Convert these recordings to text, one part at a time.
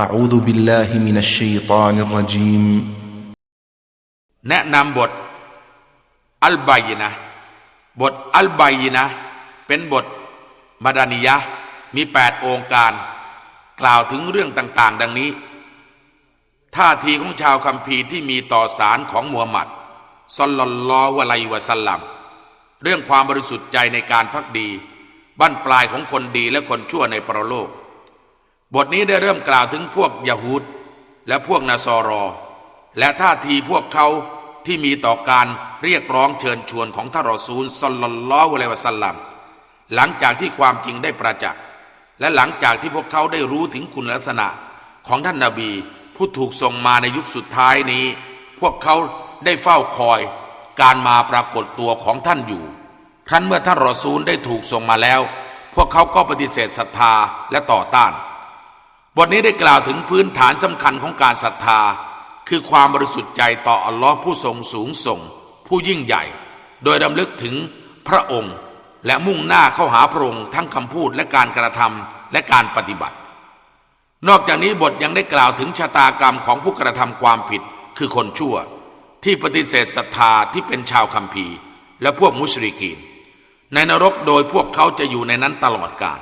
أعوذ بالله من الشيطان الرجيم แนะนำบทอัลบายนะห์บทอัลบายนะห์เป็นบทมาดานิยะห์มีแปดองค์การ กล่าวถึงเรื่องต่างๆ ดังนี้ ท่าทีของชาวคัมภีร์ที่มีต่อสารของมูฮัมหมัดศ็อลลัลลอฮุอะลัยฮิวะสัลลัม เรื่องความบริสุทธิ์ใจในการพักดี บั้นปลายของคนดีและคนชั่วในปรโลก บทนี้ได้เริ่มกล่าวถึงพวกยะฮูดและพวกนาซอรอ และท่าทีพวกเขาที่มีต่อการเรียกร้องเชิญชวนของท่านรอซูลสลลัลลอฮุอะลัยวะสัลลัมหลังจากที่ความจริงได้ประจักษ์และหลังจากที่พวกเขาได้รู้ถึงคุณลักษณะของท่านนาบีผู้ถูกส่งมาในยุคสุดท้ายนี้ พวกเขาได้เฝ้าคอย การมาปรากฏตัวของท่านอยู่ครั้นเมื่อท่านรอซูลได้ถูกส่งมาแล้ว พวกเขาก็ปฏิเสธศรัทธาและต่อต้าน บทนี้ได้กล่าวถึงพื้นฐานสำคัญของการศรัทธา คือความบริสุทธิ์ใจต่ออัลลอฮ์ผู้ทรงสูงส่ง ผู้ยิ่งใหญ่ โดยดำลึกถึงพระองค์ และมุ่งหน้าเข้าหาพระองค์ทั้งคำพูดและการกระทำและการปฏิบัติ นอกจากนี้บทยังได้กล่าวถึงชะตากรรมของผู้กระทำความผิด คือคนชั่ว ที่ปฏิเสธศรัทธาที่เป็นชาวคัมภีร์ และพวกมุชริกีน ในนรกโดยพวกเขาจะอยู่ในนั้นตลอดกาล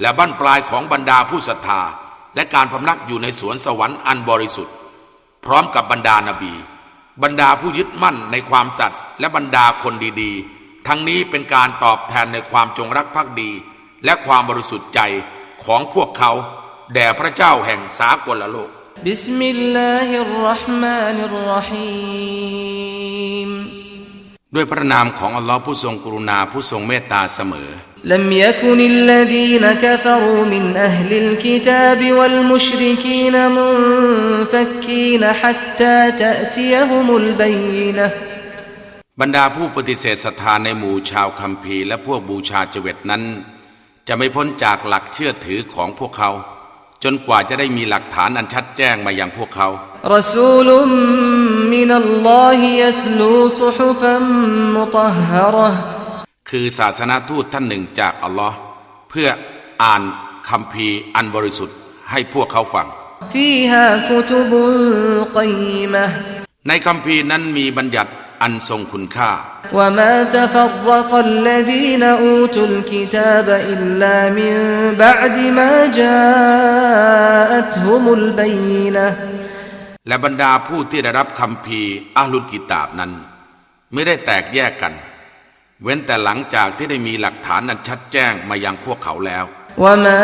และบั้นปลายของบรรดาผู้ศรัทธา และการพำนักอยู่ในสวนสวรรค์อันบริสุทธิ์ พร้อมกับบรรดานาบี บรรดาผู้ยึดมั่นในความสัตย์และบรรดาคนดีๆ ทั้งนี้เป็นการตอบแทนในความจงรักภักดี และความบริสุทธิ์ใจของพวกเขา แด่พระเจ้าแห่งสากลโลกบิสมิลลาฮิรราะห์มานิรรฮีม ด้วยพระนามของอัลลอฮ์ผู้ทรงกรุณาผู้ทรงเมตตาเสมอ لم يكن الذين كفروا من أهل الكتاب والمشركين منفكين حتى تأتيهم البينة บรรดาผู้ปฏิเสธศรัทธาในหมู่ชาวคัมภีร์และพวกบูชาเจเวตนั้น จะไม่พ้นจากหลักเชื่อถือของพวกเขา จนกว่าจะได้มีหลักฐานอันชัดแจ้งมาอย่างพวกเขารสูลุมมินัลลอฮิยัตลูซุฮุฟัมมุตฮฮรคือศาสนาทูตท่านหนึ่งจากอัลลอฮ์เพื่ออ่านคำพีอันบริสุทธิ์ให้พวกเขาฟังในคำพีนั้นมีบัญญัติอันทรงคุณค่า وما تفرق الذين أوتوا الكتاب إلا من بعد ما جاءتهم البينة และบรรดาผู้ที่ได้รับคัมภีร์อัลลุลกิตาบนั้น ไม่ได้แตกแยกกัน เว้นแต่หลังจากที่ได้มีหลักฐานอันชัดแจ้งมายังพวกเขาแล้ว وما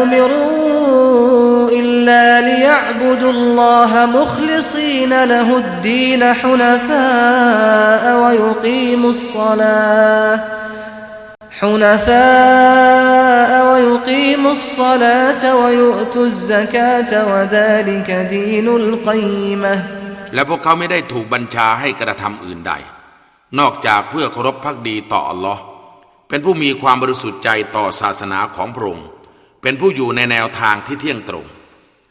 أمروا إلا ليعبدوا الله مخلصين له الدين حنفاء ويقيموا الصلاة حنفاء ويقيموا الصلاة ويؤتوا الزكاة وذلك دين القيمة และพวกเขาไม่ได้ถูกบัญชาให้กระทำอื่นใด นอกจากเพื่อเคารพพักดีต่ออัลลอฮ์เป็นผู้มีความบริสุทธิ์ใจต่อศาสนาของพระองค์ เป็นผู้อยู่ในแนวทางที่เที่ยงตรง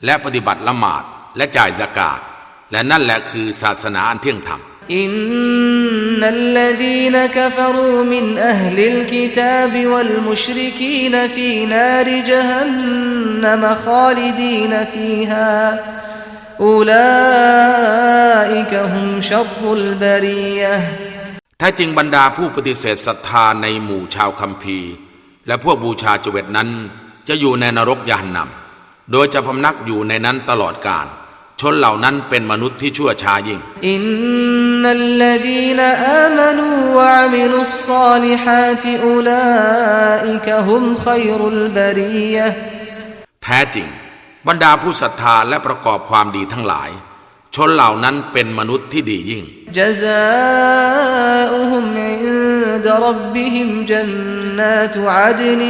และปฏิบัติละหมาดและจ่ายสกาดและนั่นแหละคือศาสนาอันเที่ยงธรรมอินนัลลดีนกฟรูมินอัลลิลกิตาบวัลมุชริกีนฟีนาริจฮันนมคาลิดีนฟีฮาอูลาอิกฮุมชับุลบรียะแท้จริงบรรดาผู้ปฏิเสธศรัทธาในหมู่ชาวคัมภีร์ และพวกบูชาจเวตนั้น จะอยู่ในนรกยานนำ โดยจะพำนักอยู่ในนั้นตลอดกาลชนเหล่านั้นเป็นมนุษย์ที่ชั่วช้ายิ่ง อินนัลลดีนอามนูวะมิลุสซาลิฮาติอุลาอิกะฮุมขยรุลบรียะแท้จริง บรรดาผู้ศรัทธาและประกอบความดีทั้งหลาย ชนเหล่านั้นเป็นมนุษย์ที่ดียิ่ง جزاؤهم عند ربهم جنات عدن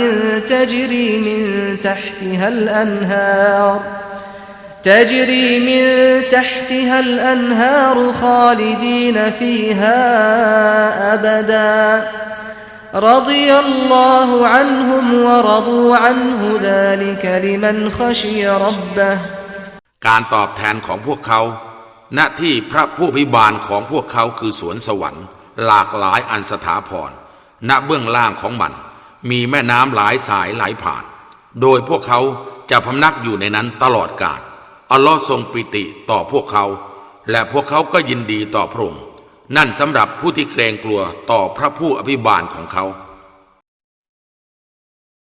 تجري من تحتها الأنهار تجري من تحتها الأنهار خالدين فيها أبدا رضي الله عنهم ورضوا عنه ذلك لمن خشي ربه การตอบแทนของพวกเขา ณที่พระผู้พิบาลของพวกเขาคือสวนสวรรค์ หลากหลายอันสถาพรณเบื้องล่างของมัน มีแม่น้ำหลายสายไหลผ่าน โดยพวกเขาจะพำนักอยู่ในนั้นตลอดกาลอัลลอฮ์ทรงปิติต่อพวกเขา และพวกเขาก็ยินดีต่อพระองค์นั่นสำหรับผู้ที่เกรงกลัวต่อพระผู้อภิบาลของเขา